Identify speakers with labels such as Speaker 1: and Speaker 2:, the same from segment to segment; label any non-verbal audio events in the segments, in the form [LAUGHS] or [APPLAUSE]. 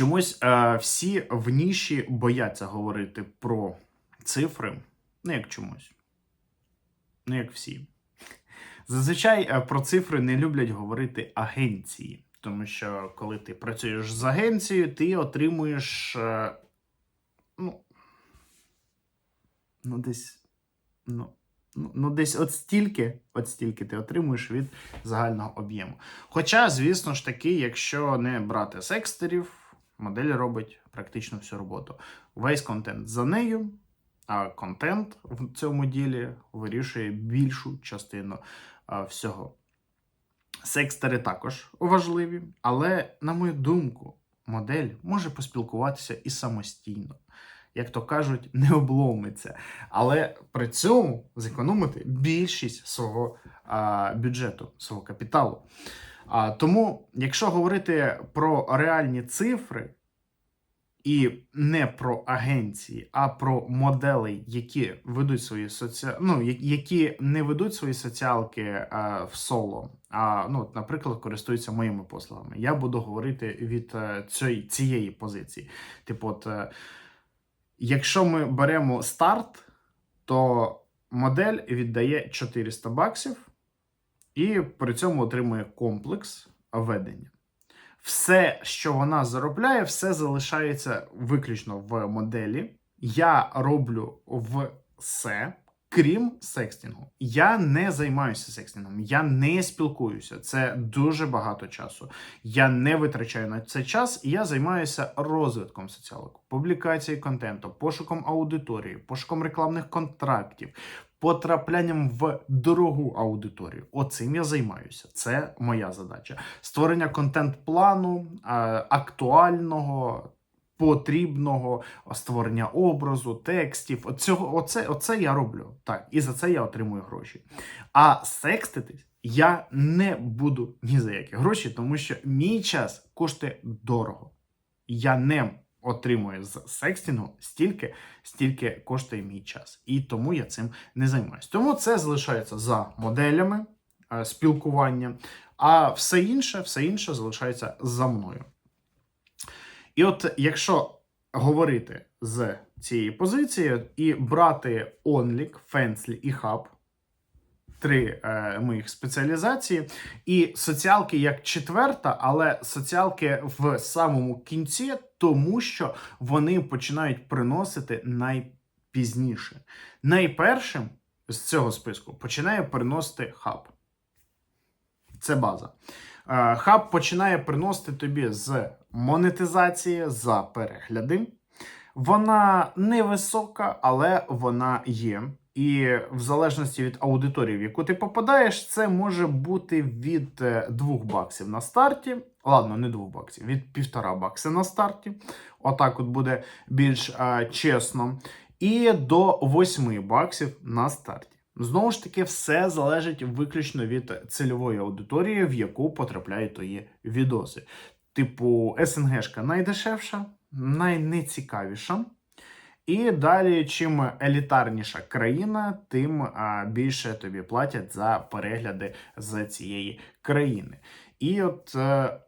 Speaker 1: Чомусь е, всі в ніші бояться говорити про цифри, ну як чомусь. Ну, як всі. Зазвичай е, про цифри не люблять говорити агенції, тому що коли ти працюєш з агенцією, ти отримуєш. е, ну, ну, десь. Ну, ну, ну, десь от стільки, от стільки ти отримуєш від загального об'єму. Хоча, звісно ж таки, якщо не брати секстерів, модель робить практично всю роботу. Весь контент за нею, а контент в цьому ділі вирішує більшу частину всього. Секстери також важливі, але, на мою думку, модель може поспілкуватися і самостійно. Як то кажуть, не обломиться. Але при цьому зекономити більшість свого а, бюджету, свого капіталу. А, тому, якщо говорити про реальні цифри, і не про агенції, а про моделей, які ведуть свої соці... ну, які не ведуть свої соціалки а, в соло, а ну, наприклад, користуються моїми послугами. Я буду говорити від е, цієї, цієї позиції. Типу, от, е, якщо ми беремо старт, то модель віддає 400 баксів і при цьому отримує комплекс ведення. Все, що вона заробляє, все залишається виключно в моделі. Я роблю все, крім секстингу. Я не займаюся секстингом, я не спілкуюся. Це дуже багато часу. Я не витрачаю на це час, я займаюся розвитком соціалок, публікацією контенту, пошуком аудиторії, пошуком рекламних контрактів, потраплянням в дорогу аудиторію. Оцим я займаюся. Це моя задача. Створення контент-плану е, актуального. Потрібного створення образу, текстів. Оцього, оце, оце я роблю. Так, і за це я отримую гроші. А секститись я не буду ні за які гроші, тому що мій час коштує дорого. Я не отримую з секстінгу стільки, стільки коштує мій час. І тому я цим не займаюся. Тому це залишається за моделями е, спілкування, а все інше, все інше залишається за мною. І от якщо говорити з цієї позиції і брати OnLink, Fensly і Hub, три е, моїх спеціалізації, і соціалки як четверта, але соціалки в самому кінці, тому що вони починають приносити найпізніше. Найпершим з цього списку починає приносити хаб. Це база. Е, Хаб починає приносити тобі з монетизації за перегляди. Вона невисока, але вона є. І в залежності від аудиторії, в яку ти попадаєш, це може бути від 2 баксів на старті. Ладно, не 2 баксів, від 1,5 бакси на старті. Отак от буде більш а, чесно. І до 8 баксів на старті. Знову ж таки, все залежить виключно від цільової аудиторії, в яку потрапляють твої відоси. Типу, СНГшка найдешевша, найнецікавіша. І далі, чим елітарніша країна, тим більше тобі платять за перегляди з цієї країни. І от е,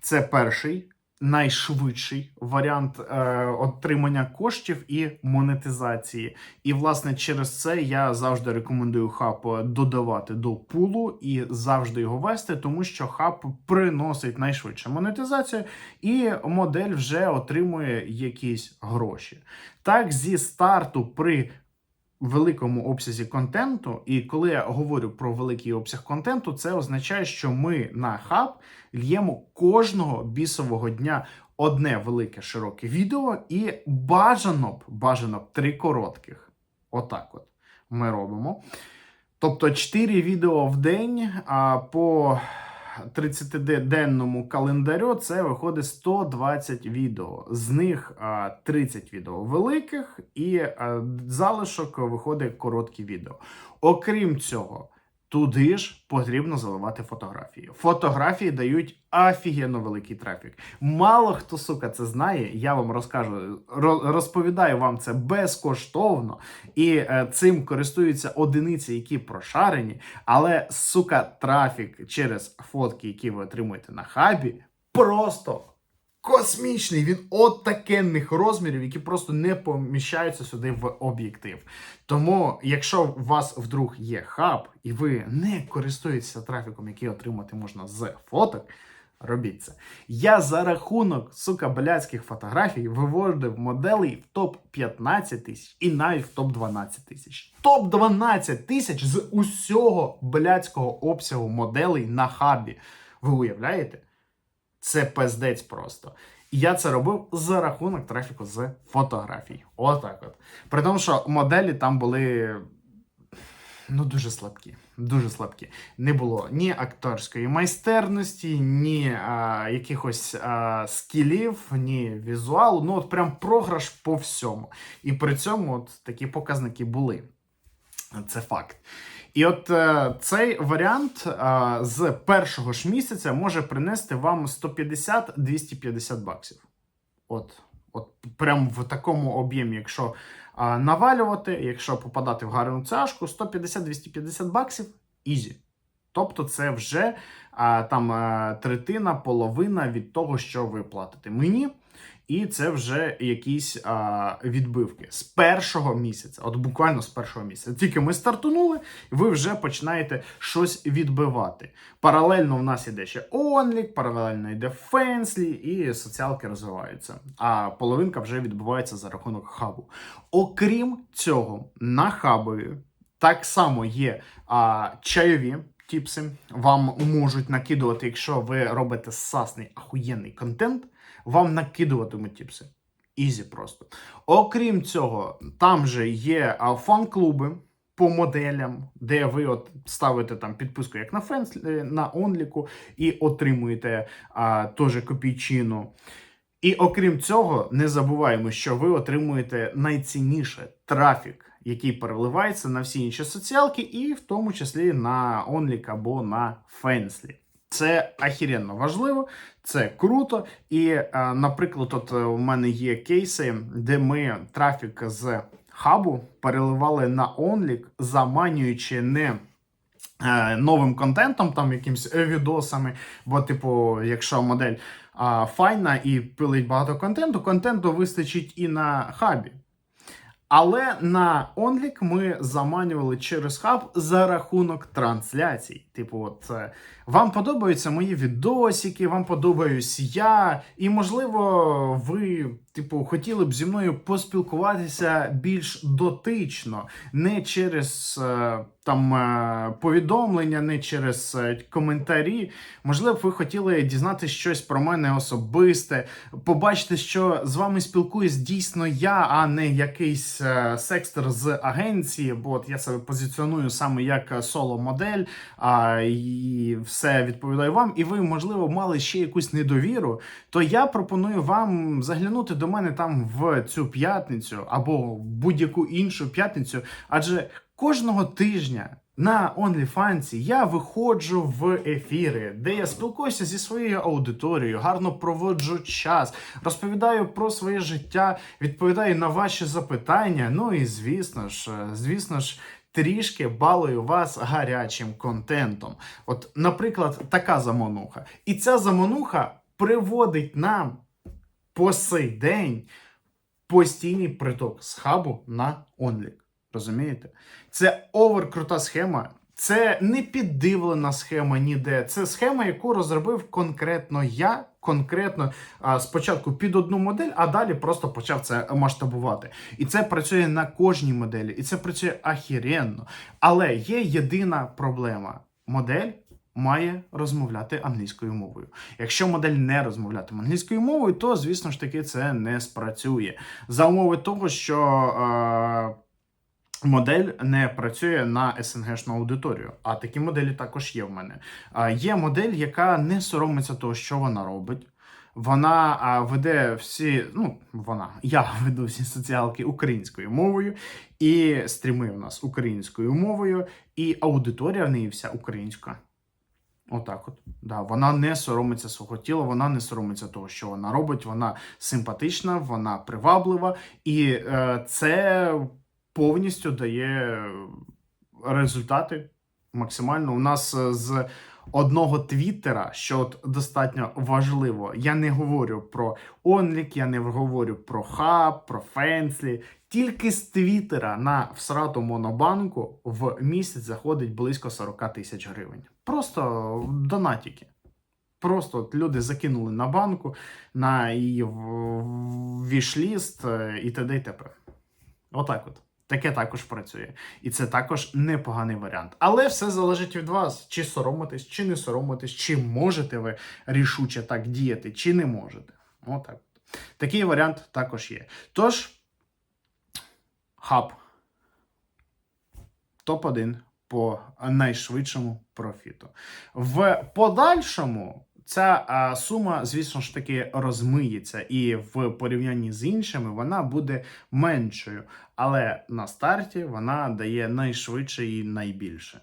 Speaker 1: це перший найшвидший варіант е, отримання коштів і монетизації. І, власне, через це я завжди рекомендую хаб додавати до пулу і завжди його вести, тому що хаб приносить найшвидше монетизацію, і модель вже отримує якісь гроші. Так, зі старту при великому обсязі контенту, і коли я говорю про великий обсяг контенту, це означає, що ми на хаб л'ємо кожного бісового дня одне велике широке відео, і бажано б бажано б три коротких. Отак, от ми робимо. Тобто 4 відео в день а по 30-денному календарю це виходить 120 відео. З них 30 відео великих, і залишок виходить короткі відео. Окрім цього, туди ж потрібно заливати фотографії. Фотографії дають офігенно великий трафік. Мало хто сука це знає. Я вам розкажу, розповідаю вам це безкоштовно, і е, цим користуються одиниці, які прошарені. Але сука, трафік через фотки, які ви отримуєте на хабі, просто космічний. Він от такенних розмірів, які просто не поміщаються сюди в об'єктив. Тому, якщо у вас вдруг є хаб, і ви не користуєтеся трафіком, який отримати можна з фоток. Робіть це. Я за рахунок, сука, блядських фотографій виводив моделей в топ-15 тисяч і навіть в топ-12 тисяч. Топ-12 тисяч з усього блядського обсягу моделей на хабі. Ви уявляєте? Це пиздець просто. І я це робив за рахунок трафіку з фотографій. Отак от. При тому, що моделі там були ну дуже слабкі. Дуже слабкі. Не було ні акторської майстерності, ні а, якихось а, скілів, ні візуалу. Ну, от прям програш по всьому. І при цьому от такі показники були. Це факт. І от е, цей варіант е, з першого ж місяця може принести вам 150-250 баксів. От, от прям в такому об'ємі, якщо е, навалювати, якщо попадати в гарну цяжку, 150-250 баксів ізі. Тобто це вже е, там е, третина, половина від того, що ви платите мені. І це вже якісь а, відбивки з першого місяця, от буквально з першого місяця. Тільки ми стартунули, ви вже починаєте щось відбивати. Паралельно в нас іде ще онлік, паралельно йде фенслі, і соціалки розвиваються. А половинка вже відбувається за рахунок хабу. Окрім цього, на хабові так само є а, чайові. Тіпси вам можуть накидувати, якщо ви робите сасний ахуєнний контент вам накидуватимуть тіпси. Ізі просто. Окрім цього, там же є фан-клуби по моделям, де ви от ставите там підписку як на фенс, на онліку, і отримуєте а, теж копійчину. І окрім цього, не забуваємо, що ви отримуєте найцінніше трафік, який переливається на всі інші соціалки, і в тому числі на онлік або на фенслі. Це ахіренно важливо, це круто. І, е, наприклад, от е, у мене є кейси, де ми трафік з хабу переливали на онлік, заманюючи не е, новим контентом, там якимось відосами. Бо, типу, якщо модель файна і пилить багато контенту, контенту вистачить і на хабі. Але на онлік ми заманювали через хаб за рахунок трансляцій. Типу, от е, вам подобаються мої відосики, вам подобаюсь я, і, можливо, ви, типу, хотіли б зі мною поспілкуватися більш дотично, не через е, там е, повідомлення, не через коментарі. Можливо, ви хотіли дізнатися щось про мене особисте, побачити, що з вами спілкуюсь дійсно я, а не якийсь секстер з агенції, бо от я себе позиціоную саме як соло-модель. а і все відповідаю вам, і ви, можливо, мали ще якусь недовіру, то я пропоную вам заглянути до мене там в цю п'ятницю або будь-яку іншу п'ятницю, адже кожного тижня. На OnlyFans я виходжу в ефіри, де я спілкуюся зі своєю аудиторією, гарно проводжу час, розповідаю про своє життя, відповідаю на ваші запитання. Ну і звісно ж, звісно ж, трішки балую вас гарячим контентом. От, наприклад, така замануха. І ця замануха приводить нам по сей день постійний приток з хабу на онлік. Розумієте? Це оверкрута схема. Це не піддивлена схема ніде. Це схема, яку розробив конкретно я, конкретно а, спочатку під одну модель, а далі просто почав це масштабувати. І це працює на кожній моделі, і це працює ахіренно. Але є єдина проблема: модель. Має розмовляти англійською мовою. Якщо модель не розмовлятиме англійською мовою, то звісно ж таки це не спрацює за умови того, що Модель не працює на СНГшну аудиторію, а такі моделі також є в мене. Є модель, яка не соромиться того, що вона робить. Вона веде всі, ну вона, я [LAUGHS] веду всі соціалки українською мовою, і стріми у нас українською мовою, і аудиторія в неї вся українська. Отак, от, да, вона не соромиться свого тіла, вона не соромиться того, що вона робить. Вона симпатична, вона приваблива, і е, це повністю дає результати максимально. У нас е, з одного твіттера, що от достатньо важливо. Я не говорю про Онлік, я не говорю про Хаб, про Фенслі. Тільки з Твіттера на всрату монобанку в місяць заходить близько 40 тисяч гривень. Просто донатики. Просто от люди закинули на банку, на її вішліст е, і т.д. і т.п. Отак от. Таке також працює. І це також непоганий варіант. Але все залежить від вас, чи соромитесь, чи не соромитесь, чи можете ви рішуче так діяти, чи не можете. Отак. от. Такий варіант також є. Тож, хаб. Топ-1 по найшвидшому профіту. В подальшому ця а, сума, звісно ж таки, розмиється, і в порівнянні з іншими вона буде меншою. Але на старті вона дає найшвидше і найбільше.